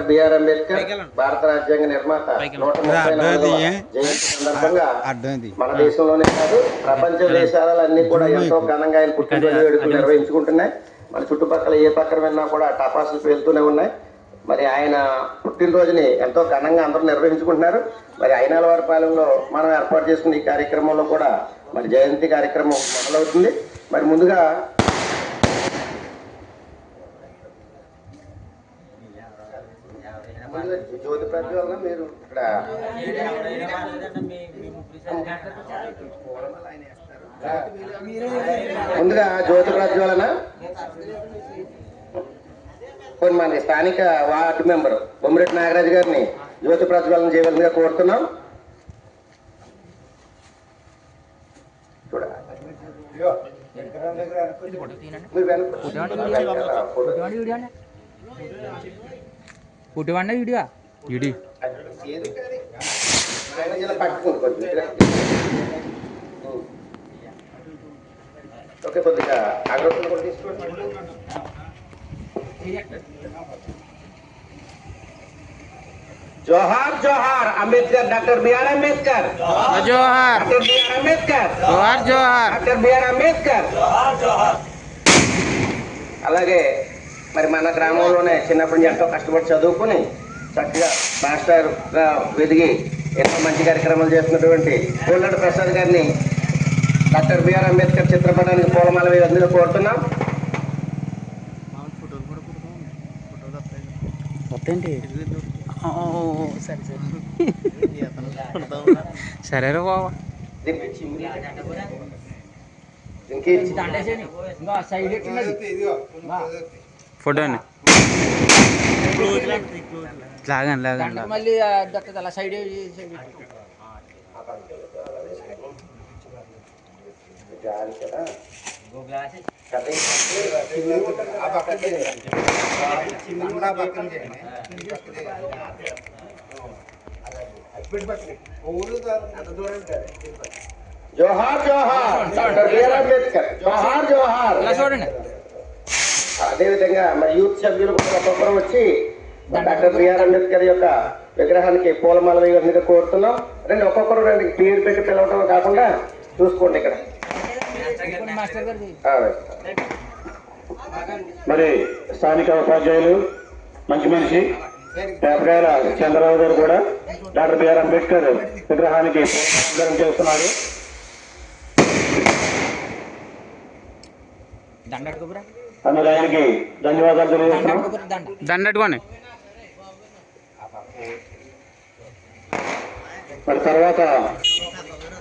Doctor B R Ambedkar భారత రాజ్యాంగ నిర్మాత. నూట ముప్పై జయంతి సందర్భంగా మన దేశంలోనే కాదు ప్రపంచ దేశాలన్నీ కూడా ఎంతో ఘనంగా ఆయన పుట్టినరోజు వేడుకలు నిర్వహించుకుంటున్నాయి. మన చుట్టుపక్కల ఏ పక్కన విన్నా కూడా టపాసులు పేలుతూనే ఉన్నాయి. మరి ఆయన పుట్టినరోజుని ఎంతో ఘనంగా అందరూ నిర్వహించుకుంటున్నారు. మరి అయినాల వారి పాలెంలో మనం ఏర్పాటు చేసుకున్న ఈ కార్యక్రమంలో కూడా మరి జయంతి కార్యక్రమం మొదలవుతుంది. మరి ముందుగా జ్యోతి ప్రజ్వలన మీరు ఇక్కడ ముందుగా జ్యోతి ప్రజ్వలన కొన్ని మన స్థానిక వార్డు మెంబర్ బొమ్మిరెడ్డి నాగరాజు గారిని జ్యోతి ప్రజ్వలన చేయవలసిందిగా కోరుతున్నాం. మీరు ఫోటో. ఫోటో అన్న వీడియో వీడియో ఏది కాదు. ఆయన ఇలా పట్టుకోండి కొద్దిగా. ఓకే కొద్దిగా అగ్రత్తులు కూడా తీసుకోండి జోహార్ జోహార్ Ambedkar doctor B R Ambedkar జోహార్ డాక్టర్ బిఆర్ అంబేద్కర్ జోహార్ జోహార్ డాక్టర్ బిఆర్ అంబేద్కర్ అలాగే మరి మన గ్రామంలోనే చిన్నప్పటి నుంచి ఎంతో కష్టపడి చదువుకుని చక్కగా మాస్టర్గా వెదిగి ఎన్నో మంచి కార్యక్రమాలు చేస్తున్నటువంటి కోల్లటి ప్రసాద్ గారిని డాక్టర్ బిఆర్ అంబేద్కర్ చిత్రపటానికి పూలమాల వేయాలని కోరుతున్నాం. సరే బాబా ఇంకే ఫోటో అండి లాగండి లాగండి మళ్ళీ దక్కదు అలా సైడ్ జాలి కదా కథ జోహార్ జోహార్ డాక్టర్ బిఆర్ అంబేద్కర్ జోహార్ జోహార్ ఇలా చూడండి అదేవిధంగా మరి యూత్ సభ్యులు కూడా ఒక్కొక్కరు వచ్చి డాక్టర్ బిఆర్ అంబేద్కర్ యొక్క విగ్రహానికి పూలమాల వేయాలని కోరుతున్నాం. రెండు ఒక్కొక్కరు రెండు. పేరు పెట్టి పిలవడం కాకుండా చూసుకోండి ఇక్కడ. మరి స్థానిక ఉపాధ్యాయులు మంచి మనిషి పేపకాయల చంద్రరావు గారు కూడా డాక్టర్ బిఆర్ అంబేద్కర్ విగ్రహానికి చేస్తున్నారు. దండ అడుగురా అందులో ఆయనకి ధన్యవాదాలు దండ తెలియజేస్తున్నాం. అడుగురా దండ దండ పెట్టుకోండి మరి తర్వాత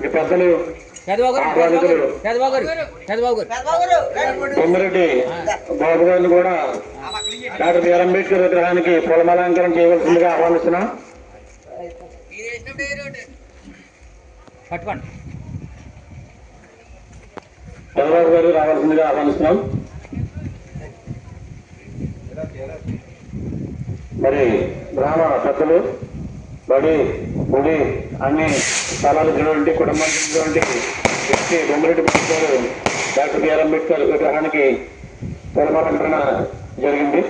ఈ పెద్దలు కొమ్మిరెడ్డి బాబు గారిని కూడా డాక్టర్ బిఆర్ అంబేద్కర్ విగ్రహానికి పూలమాలంకరణ చేయవలసిందిగా ఆహ్వానిస్తున్నాం. పట్టుకోండి. చంద్రబాబు గారు రావాల్సిందిగా ఆహ్వానిస్తున్నాం. మరి గ్రామ పెద్దలు బడి గుడి అన్ని స్థలాలు చూడండి కుటుంబం చూడండి. వ్యక్తి బొమ్మిరెడ్డి గారు డాక్టర్ బిఆర్ అంబేద్కర్ విగ్రహానికి పూలమాలంకరణ జరిగింది.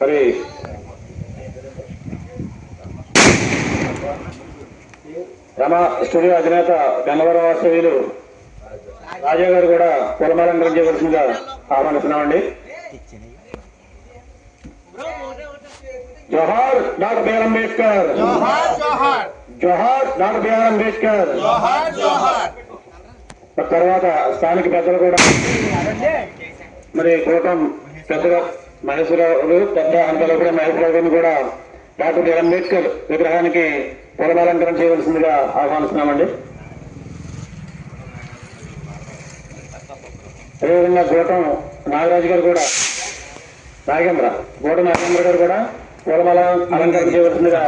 మరి రమ స్టూడియో అధినేత గన్నవరం వాసవీలు రాజా గారు కూడా పూలమాలంకరణ చేయవలసిందిగా ఆహ్వానిస్తున్నామండి. జోహార్ డాక్టర్ బిఆర్ అంబేద్కర్. జోహార్ డాక్టర్ బిఆర్ అంబేద్కర్. తర్వాత స్థానిక పెద్దలు కూడా మరి కూటం పెద్దగా మహేశ్వరరావు పెద్ద అంతలో కూడా మహేశ్వరరావు గారిని కూడా డాక్టర్ బిఆర్ అంబేద్కర్ విగ్రహానికి పూలమాలంకరణ చేయవలసిందిగా ఆహ్వానిస్తున్నామండి. అదేవిధంగా గోటం నాగరాజు గారు కూడా నాగేంద్ర గోట నాగేంద్ర గారు కూడా పూలమాల అలంకరణ చేయవలసిందిగా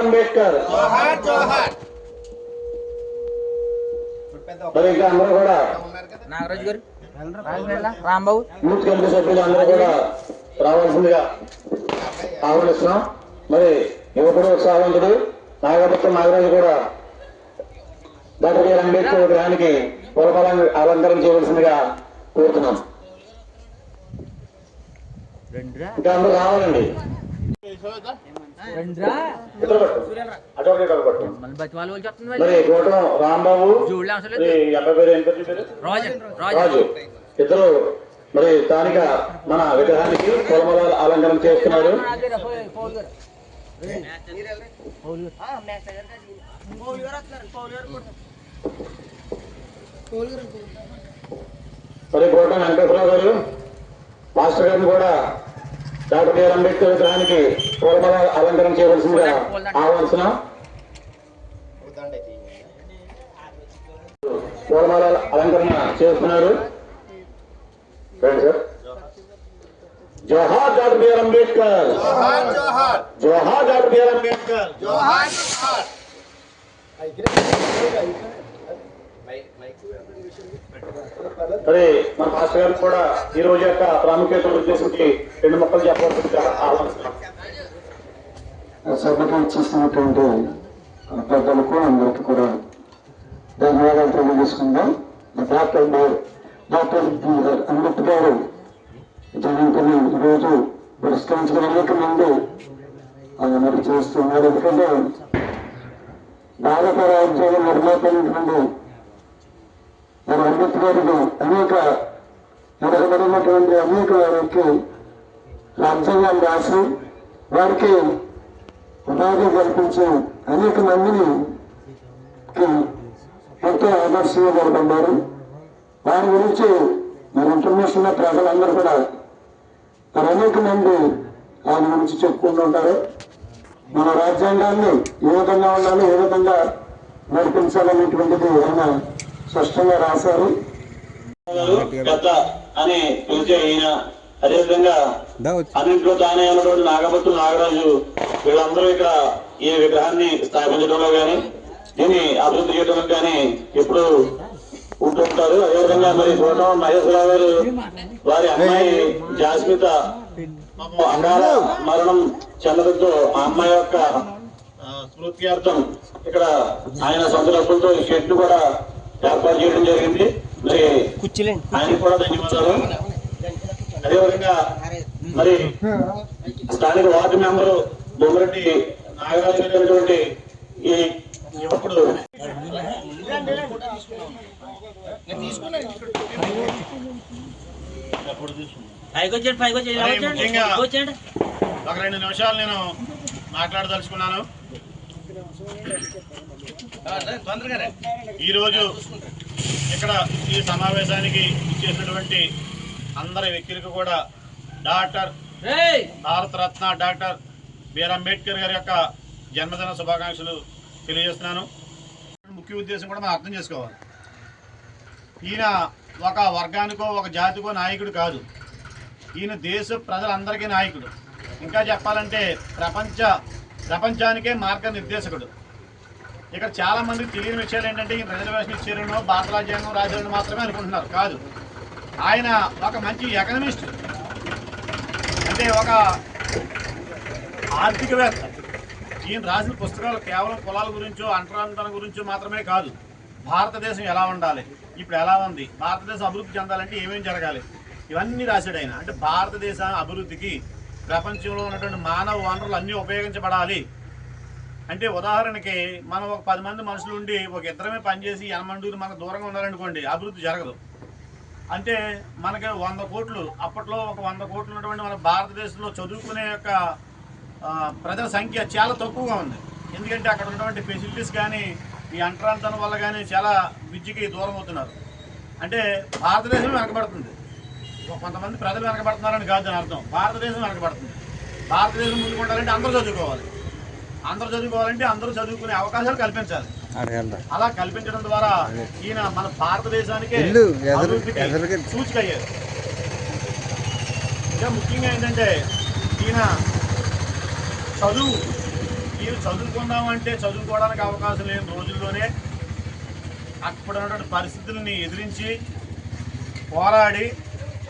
అంబేద్కర్. అందరూ కూడా నాగరాజు గారు రాంబాబు. యూత్ కమిటీ సభ్యులు అందరూ కూడా రావాల్సిందిగా ఆహ్వానిస్తున్నాం. మరి యువకుడు ఉత్సాహవంతుడు నాగపట్నం నాగరాజు కూడా డాక్టర్ బిఆర్ అంబేద్కర్ విగ్రహానికి పూలమాల అలంకరణ చేయవలసిందిగా కోరుతున్నాం. రెండురా. ఇంకా అందరూ రావాలండి. మరి కోటం రాంబాబు అబ్బాయి పేరు రాజు రాజు. రాజు. ఇద్దరు మరి స్థానిక మన విగ్రహానికి పూలమాల అలంకరణ చేస్తున్నారు. మరి కోటం వెంకటేశ్వరరావు గారు మాస్టర్ గారిని కూడా డాక్టర్ బిఆర్ అంబేద్కర్ విగ్రహానికి పూలమాల అలంకరణ చేయవలసిందిగా ఆహ్వానిస్తున్నాం. పూలమాల అలంకరణ చేస్తున్నారు. సార్. జోహార్ డాక్టర్ బిఆర్ అంబేద్కర్. జోహార్ డాక్టర్ బిఆర్ అంబేద్కర్. మరి మన మాస్టర్ గారు కూడా ఈ రోజు యొక్క ప్రాముఖ్యత ఉద్దేశించి రెండు మొక్కలు చెప్పవలసింది ఆహ్వానిస్తున్నాం. సభకు ఇచ్చేసినటువంటి పెద్దలకు అందరికీ కూడా ధన్యవాదాలు తెలియజేసుకుందాం. డాక్టర్ గారు డాక్టర్ బిఆర్ అంబేద్కర్ గారు జయంతిని ఈరోజు పురస్కరించుకుని ముందు ఆయన మరి చేస్తున్నారు. ఎందుకంటే భారత రాజ్యాంగ నిర్మాత మరి అంబేద్కర్ గారికి అనేక వెనకబడినటువంటి అనేక వారికి రాజ్యాంగం రాసి వారికి ఉపాధి కల్పించి అనేక మందిని ఎంతో ఆదర్శంగా నిలబడ్డారు. వారి గురించి మరి ఇంటర్నేషనల్ ప్రజలందరూ కూడా మరి అనేక మంది ఆయన గురించి చెప్పుకుంటూ ఉంటారు. మన రాజ్యాంగాన్ని ఏ విధంగా ఉండాలి ఏ విధంగా నడిపించాలనేటువంటిది ఆయన స్పష్టంగా రాశారు. అని ఈయన అదేవిధంగా అన్నింటిలో తానే ఉన్నటువంటి నాగభట్టు నాగరాజు వీళ్ళందరూ ఇక్కడ ఈ విగ్రహాన్ని స్థాపించడంలో గాని దీన్ని అభివృద్ధి చేయడంలో గాని ఎప్పుడు ఉంటుంటారు అదేవిధంగా మరి చూడటం మహేశ్వరరావు గారు వారి అమ్మాయి జాస్మిత అకాల మరణం చెందడంతో ఆ అమ్మాయి యొక్క స్మృత్యార్థం ఇక్కడ ఆయన సొంత డబ్బులతో ఈ షెడ్ కూడా ఏర్పాటు చేయడం జరిగింది. మరి ఆయనకు కూడా ధన్యవాదాలు. అదేవిధంగా మరి స్థానిక వార్డు మెంబరు బొమ్మరెడ్డి నాగరాజు గారు అనేటువంటి ఈ యువకుడు. ముఖ్యంగా- ఒక రెండు నిమిషాలు నేను మాట్లాడదలుచుకున్నాను. ఈరోజు ఇక్కడ ఈ సమావేశానికి ఇచ్చేసినటువంటి అందరి వ్యక్తులకు కూడా doctor Bharat Ratna doctor B R Ambedkar గారి యొక్క జన్మదిన శుభాకాంక్షలు తెలియజేస్తున్నాను. ముఖ్య ఉద్దేశం కూడా మనం అర్థం చేసుకోవాలి. ఈయన ఒక వర్గానికో ఒక జాతికో నాయకుడు కాదు. ఈయన దేశ ప్రజలందరికీ నాయకుడు. ఇంకా చెప్పాలంటే ప్రపంచ ప్రపంచానికే మార్గ నిర్దేశకుడు ఇక్కడ చాలామందికి తెలియని విషయాలు ఏంటంటే ఈయన రిజర్వేషన్ ఇచ్చారనో భారత రాజ్యాంగం రాజ్యాంగం మాత్రమే అనుకుంటున్నారు. కాదు. ఆయన ఒక మంచి ఎకనమిస్ట్. అంటే ఒక ఆర్థికవేత్త. ఈయన రాసిన పుస్తకాలు కేవలం కులాల గురించో అంటరాంతరం గురించో మాత్రమే కాదు. భారతదేశం ఎలా ఉండాలి? ఇప్పుడు ఎలా ఉంది? భారతదేశం అభివృద్ధి చెందాలంటే ఏమేమి జరగాలి? ఇవన్నీ రాశాడు ఆయన. అంటే భారతదేశ అభివృద్ధికి ప్రపంచంలో ఉన్నటువంటి మానవ వనరులు అన్నీ ఉపయోగించబడాలి. అంటే ఉదాహరణకి మనం ఒక పది మంది మనుషులు ఉండి ఒక ఇద్దరమే పనిచేసి ఎనమండూరు మనకు దూరంగా ఉన్నారనుకోండి అభివృద్ధి జరగదు. అంటే మనకి వంద కోట్లు అప్పట్లో ఒక వంద కోట్లు ఉన్నటువంటి మన భారతదేశంలో చదువుకునే యొక్క ప్రజల సంఖ్య చాలా తక్కువగా ఉంది. ఎందుకంటే అక్కడ ఉన్నటువంటి ఫెసిలిటీస్ కానీ ఈ అంటరాంతరం వల్ల కానీ చాలా విద్యకి దూరం అవుతున్నారు. అంటే భారతదేశం వెనకబడుతుంది. కొంతమంది ప్రజలు వెనకబడుతున్నారని కాదు దాని అర్థం. భారతదేశం వెనకబడుతుంది. భారతదేశం ముందుకు ఉండాలంటే అందరూ చదువుకోవాలి. అందరూ చదువుకోవాలంటే అందరూ చదువుకునే అవకాశాలు కల్పించాలి. అలా కల్పించడం ద్వారా ఈయన మన భారతదేశానికే సూచిక అయ్యారు ఇంకా ముఖ్యంగా ఏంటంటే ఈయన చదువు ఈయన చదువుకుందామంటే చదువుకోవడానికి అవకాశం లేని రోజుల్లోనే అక్కడ ఉన్నటువంటి పరిస్థితుల్ని ఎదిరించి పోరాడి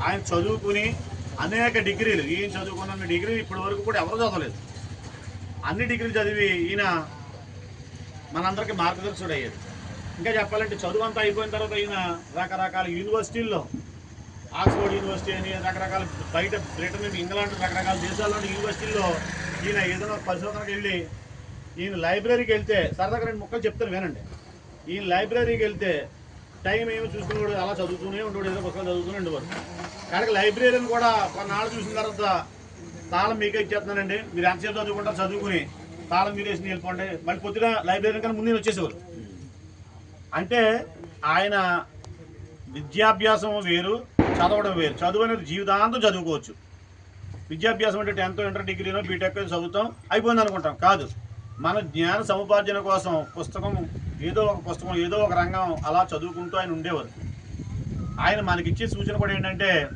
ఆయన చదువుకుని అనేక డిగ్రీలు ఈయన చదువుకున్న డిగ్రీలు ఇప్పటి వరకు కూడా ఎవరు చదవలేదు. అన్ని డిగ్రీలు చదివి ఈయన మనందరికీ మార్గదర్శకుడు అయ్యాడు ఇంకా చెప్పాలంటే చదువు అంతా అయిపోయిన తర్వాత ఈయన రకరకాల యూనివర్సిటీల్లో ఆక్స్ఫోర్డ్ యూనివర్సిటీ అని రకరకాల బయట బ్రిటన్ ఇంగ్లాండ్ రకరకాల దేశాల్లోని యూనివర్సిటీల్లో ఈయన ఏదైనా పరిశోధనకు వెళ్ళి ఈయన లైబ్రరీకి వెళ్తే సరదాగా రెండు ముక్కలు చెప్తారు వినండి. ఈయన లైబ్రరీకి వెళ్తే టైం ఏమి చూసుకునేవాడు అలా చదువుతూనే ఉండేవాడు ఏదో పుస్తకాలు చదువుతూనే ఉండేవాడు కానీ లైబ్రరీని కూడా కొన్నాళ్ళు చూసిన తర్వాత తాళం మీకే ఇచ్చేస్తున్నానండి. మీరు ఎంతసేపు చదువుకుంటారు చదువుకుని తాళం మీరు వేసి వెళ్ళిపోండి మళ్ళీ పొద్దున లైబ్రరీ కన్నా ముందు వచ్చేసేవారు. అంటే ఆయన విద్యాభ్యాసం వేరు చదవడం వేరు. చదువు అనేది జీవితాంతం చదువుకోవచ్చు. విద్యాభ్యాసం అంటే టెన్త్ ఇంటర్ డిగ్రీనో బీటెక్ చదువుతాం అయిపోయింది అనుకుంటాం కాదు. మన జ్ఞాన సముపార్జన కోసం పుస్తకం ఏదో ఒక పుస్తకం ఏదో ఒక రంగం అలా చదువుకుంటూ ఆయన ఉండేవారు. ఆయన మనకిచ్చే సూచన కూడా ఏంటంటే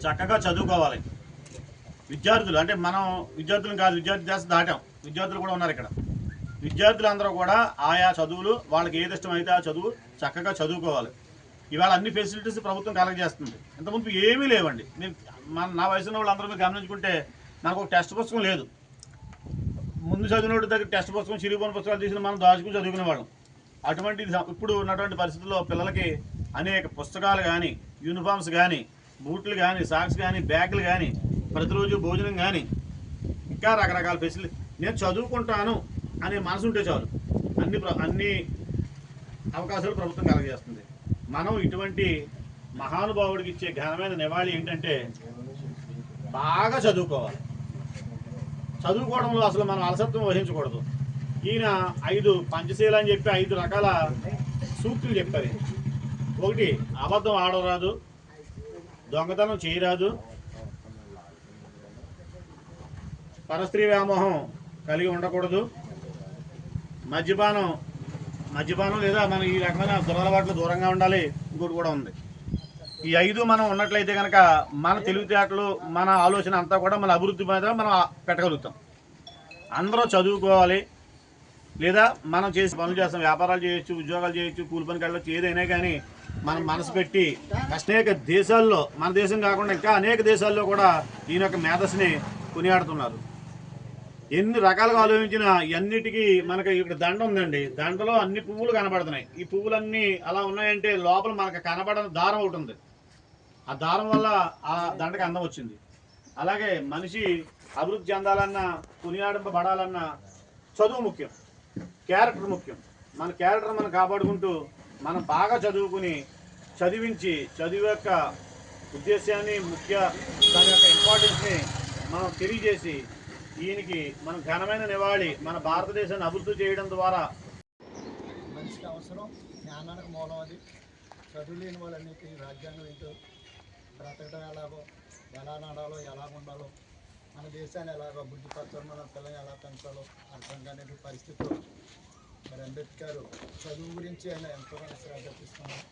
చక్కగా చదువుకోవాలి. విద్యార్థులు అంటే మనం విద్యార్థులు కాదు విద్యార్థి దేశ దాటాం. విద్యార్థులు కూడా ఉన్నారు ఇక్కడ. విద్యార్థులందరూ కూడా ఆయా చదువులు వాళ్ళకి ఏది ఇష్టమైతే ఆ చదువు చక్కగా చదువుకోవాలి. ఇవాళ అన్ని ఫెసిలిటీస్ ప్రభుత్వం కలగజేస్తుంది ఇంతకుముందు ఏమీ లేవండి. నేను మన నా వయసున్న వాళ్ళందరూ గమనించుకుంటే నాకు ఒక టెక్స్ట్ పుస్తకం లేదు. ముందు చదివినోడి దగ్గర టెక్స్ట్ పుస్తకం చిరిగిపోయిన పుస్తకాలు తీసిన మనం దాచుకుని చదువుకునేవాళ్ళం అటువంటి ఇప్పుడు ఉన్నటువంటి పరిస్థితుల్లో పిల్లలకి అనేక పుస్తకాలు కానీ యూనిఫామ్స్ కానీ బూట్లు కానీ సాక్స్ కానీ బ్యాగులు కానీ ప్రతిరోజు భోజనం కానీ ఇంకా రకరకాల ఫెసిలిటీ నేను చదువుకుంటాను అనే మనసు ఉంటే చాలు. అన్ని ప్ర- అన్ని అవకాశాలు ప్రభుత్వం కలగజేస్తుంది. మనం ఇటువంటి మహానుభావుడికి ఇచ్చే ఘనమైన నివాళి ఏంటంటే బాగా చదువుకోవాలి. చదువుకోవడంలో అసలు మనం అలసత్వం వహించకూడదు. ఈయన ఐదు పంచశీల అని చెప్పి ఐదు రకాల సూక్తులు చెప్పారు. ఒకటి అబద్ధం ఆడరాదు. దొంగతనం చేయరాదు. పరస్త్రీ వ్యామోహం కలిగి ఉండకూడదు. మద్యపానం మద్యపానం లేదా మనం ఈ రకమైన దురలవాట్లు దూరంగా ఉండాలి. ఇంకోటి కూడా ఉంది. ఈ ఐదు మనం ఉన్నట్లయితే కనుక మన తెలివితేటలు మన ఆలోచన అంతా కూడా మన అభివృద్ధి మీద మనం పెట్టగలుగుతాం. అందరూ చదువుకోవాలి. లేదా మనం చేసి పనులు చేస్తాం. వ్యాపారాలు చేయొచ్చు ఉద్యోగాలు చేయొచ్చు కూలి పనికి వెళ్ళొచ్చు ఏదైనా కానీ మనం మనసు పెట్టి అనేక దేశాల్లో మన దేశం కాకుండా ఇంకా అనేక దేశాల్లో కూడా ఈయన యొక్క మేధస్సుని కొనియాడుతున్నారు. ఎన్ని రకాలుగా ఆలోచించినా ఇవన్నిటికీ మనకి ఇక్కడ దండ ఉందండి. దండలో అన్ని పువ్వులు కనబడుతున్నాయి. ఈ పువ్వులన్నీ అలా ఉన్నాయంటే లోపల మనకు కనబడని దారం ఒకటి ఉంది. ఆ దారం వల్ల ఆ దండకి అందం వచ్చింది. అలాగే మనిషి అభివృద్ధి చెందాలన్నా కొనియాడింపబడాలన్నా చదువు ముఖ్యం క్యారెక్టర్ ముఖ్యం. మన క్యారెక్టర్ మనం కాపాడుకుంటూ మనం బాగా చదువుకుని చదివించి చదువు యొక్క ఉద్దేశాన్ని ముఖ్య దాని యొక్క ఇంపార్టెన్స్ని మనం తెలియజేసి దీనికి మనం ఘనమైన నివాళి మన భారతదేశాన్ని అభివృద్ధి చేయడం ద్వారా. మనిషికి అవసరం జ్ఞానానికి మూలం అది. చదువు లేని వాళ్ళన్నిటి రాజ్యాంగం ఏంటో బ్రతకడం ఎలాగో ఎలా నడాలో ఎలా ఉండాలో మన దేశాన్ని ఎలాగో అభివృద్ధి మన పిల్లల్ని ఎలా పెంచాలో అర్థం కాని పరిస్థితులు మరి అంబేద్కర్ చదువు గురించి ఆయన ఎంతోగానో శ్రద్ధ తీసుకున్నారు